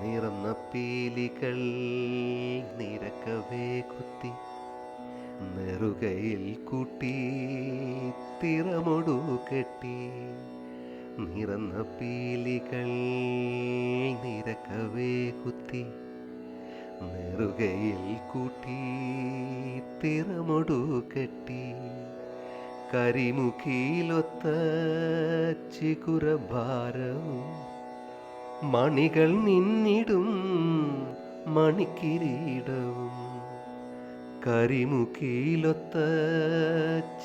നിറന്ന പീലികൾ നിരക്കവേ കുത്തി നെറുകയിൽ കൂട്ടി തിറമൊടു കെട്ടി നിറന്ന പീലികൾ നിരക്കവേ കുത്തി നെറുകയിൽ കൂട്ടി തിറമൊടു കെട്ടി കരിമുഖിയിലൊത്ത ചികുരഭാരവും മണികൾ നിന്നിടും മണിക്കിരീടവും കരിമുഖിയിലൊത്ത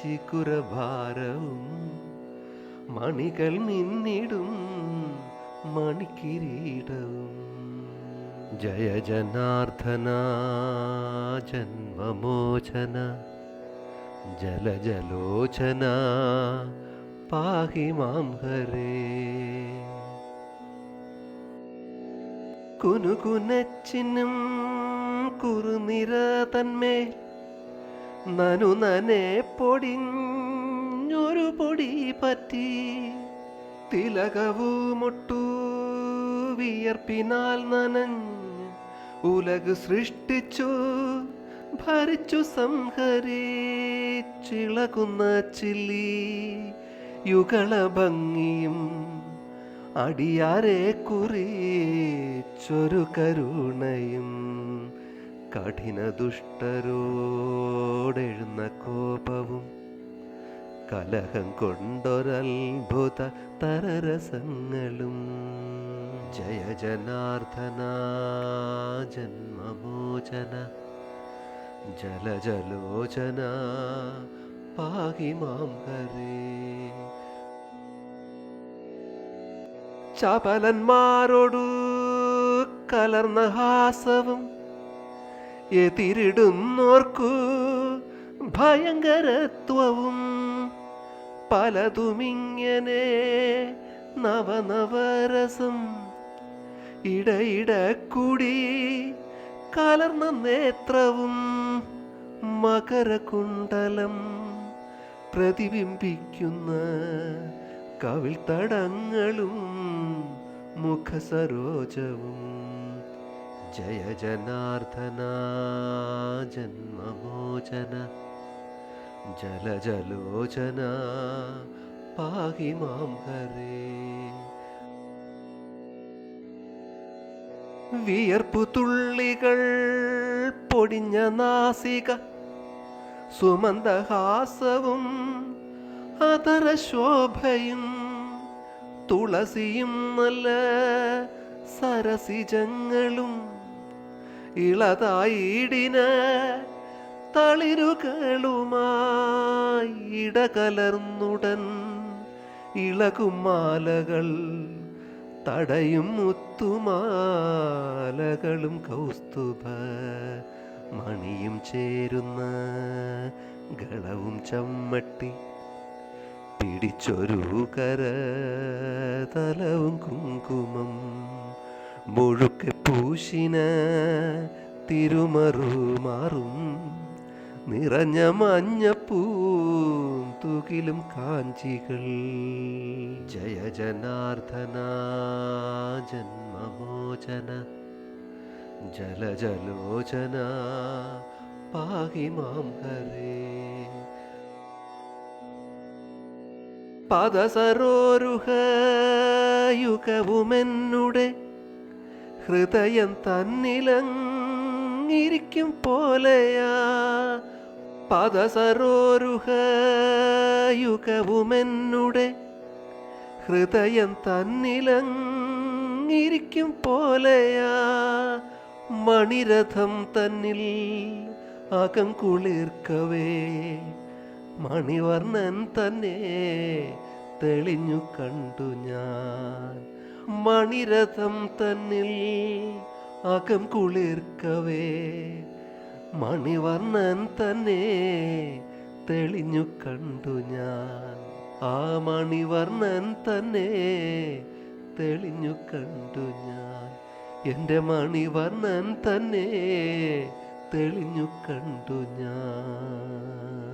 ചികുരഭാരവും മണികൾ നിന്നിടും മണിക്കിരീടവും ജയ ജനാർദ്ദന ജന്മമോചന ജലജലോചന പാഹി മാം ഹരേ കുനുകുനച്ചിനും കുറുനിര തന്മേൽ നനു നനെ പൊടിഞ്ഞൊരു പൊടി പറ്റി തിലകവുമൊട്ടു വിയർപ്പിനാൽ നനഞ്ഞ് ഉലക് സൃഷ്ടിച്ചു ഭരിച്ചു സംഹരിച്ചിളകുന്ന ചില്ലി യുഗള ഭംഗിയും അടിയാരെ കുറിച്ചൊരു കരുണയും കഠിന ദുഷ്ടരോടെഴുന്ന കോപവും കലഹം കൊണ്ടൊരത്ഭുത തരരസങ്ങളും. ജയ ജനാർദ്ദന ജന്മമോചന. ജലജലോചന പാഹി മാം കരേ. ചപലന്മാരോടു കലർന്ന ഹാസവും എതിരിടുന്നോർക്കു ഭയങ്കരത്വവും. പലതുമിങ്ങനെ നവനവരസം ഇടയിട കൂടി കലർന്ന നേത്രവും മകരകുണ്ടലം പ്രതിബിംബിക്കുന്ന കവിൾ തടങ്ങളും മുഖസരോജവും ജയ ജനാർദ്ദന ജന്മമോചന ജലജലോചന പാഹി മാം ഹരേ വിയർപ്പു തുള്ളികൾ പൊടിഞ്ഞ നാസിക സുമന്ദഹാസവും അതര ശോഭയും തുളസിയും നല്ല സരസിജങ്ങളും ഇളതായിടിന തളിരുകളുമായി ഇടകലർന്നുടൻ ഇളകുമാലകൾ തടയും മുത്തുമാലകളും കൗസ്തുഭ മണിയും ചേരുന്ന ഗളവും ചമ്മട്ടി പിടിച്ചൊരു കര തലവും കുങ്കുമം മുഴുക്കെ പൂശിന തിരുമറുമാറും നിറഞ്ഞ മഞ്ഞപ്പൂം കാഞ്ചികൾ. ജയ ജനാർദ്ദന ജന്മമോചന ജലജലോചന പാഹി മാം ഹരേ പദസരോരുഹ യുഗവുമെന്നുടെ ഹൃദയം തന്നിലങ്ങിരിക്കും പോലെയാ. പദസരോരുഹയുഗവുമെന്നുടെ ഹൃദയം തന്നിലങ്ങിരിക്കും പോലെയാ. മണിരഥം തന്നിൽ അകം കുളിർക്കവേ. മണിവർണൻ തന്നെ തെളിഞ്ഞു കണ്ടു ഞാൻ. മണിരഥം തന്നിൽ അകം കുളിർക്കവേ. മണിവർണൻ തന്നെ തെളിഞ്ഞു കണ്ടു ഞാൻ. ആ മണിവർണൻ തന്നെ തെളിഞ്ഞു കണ്ടു ഞാൻ. എന്റെ മണിവർണൻ തന്നെ തെളിഞ്ഞു കണ്ടു ഞാൻ.